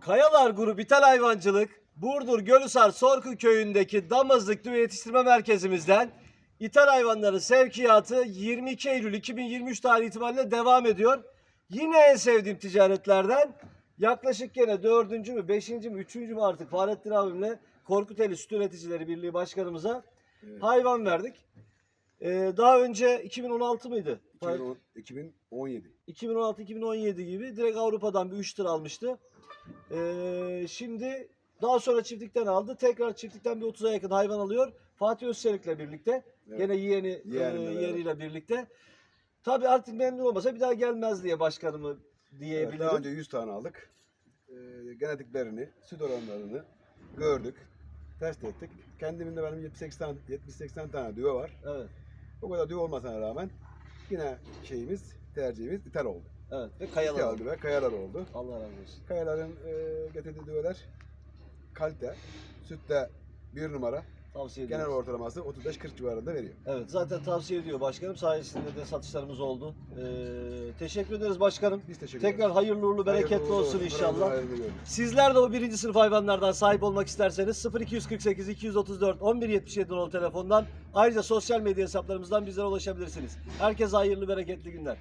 Kayalar Grubu İthal Hayvancılık Burdur Gölüsar Sorku Köyü'ndeki damızlık düve yetiştirme merkezimizden ithal hayvanların sevkiyatı 22 Eylül 2023 tarihi itibariyle devam ediyor. Yine en sevdiğim ticaretlerden yaklaşık gene dördüncü mü, beşinci mi, üçüncü mü artık Fahrettin abimle Korkuteli Süt Üreticileri Birliği Başkanımıza hayvan verdik. Ee, daha önce 2016 mıydı? 2010 2017. 2016-2017 gibi direkt Avrupa'dan bir 3 tır almıştı. Ee, şimdi daha sonra çiftlikten aldı. Tekrar çiftlikten bir 30'a yakın hayvan alıyor. Fatih Özçelik'le birlikte. Evet. Gene yeğeni e, Yeğenimle beraber. yeriyle birlikte. Tabii artık memnun olmasa bir daha gelmez diye başkanımı Evet, diyebilirim. daha önce 100 tane aldık. Ee, genetiklerini, süt oranlarını gördük. Test ettik. Kendiminde benim 78 tane 70-80 tane düve var. Evet. O kadar düve olmasına rağmen yine şeyimiz, tercihimiz ithal oldu. Evet. Ve kayalar. İthal oldu. düve, kayalar oldu. Allah razı olsun. Kayaların e, getirdiği düveler kalite, sütte bir numara, Tavsiye genel ediyoruz. ortalaması 35-40 civarında veriyor. Evet zaten tavsiye ediyor başkanım. Sayesinde de satışlarımız oldu. Ee, teşekkür ederiz başkanım. Biz teşekkür Tekrar ederiz. hayırlı uğurlu, bereketli Hayırlı uğurlu olsun inşallah. Hayırlı. Sizler de o birinci sınıf hayvanlardan sahip olmak isterseniz 0248 234 1177 nolu telefondan ayrıca sosyal medya hesaplarımızdan bizlere ulaşabilirsiniz. Herkese hayırlı bereketli günler.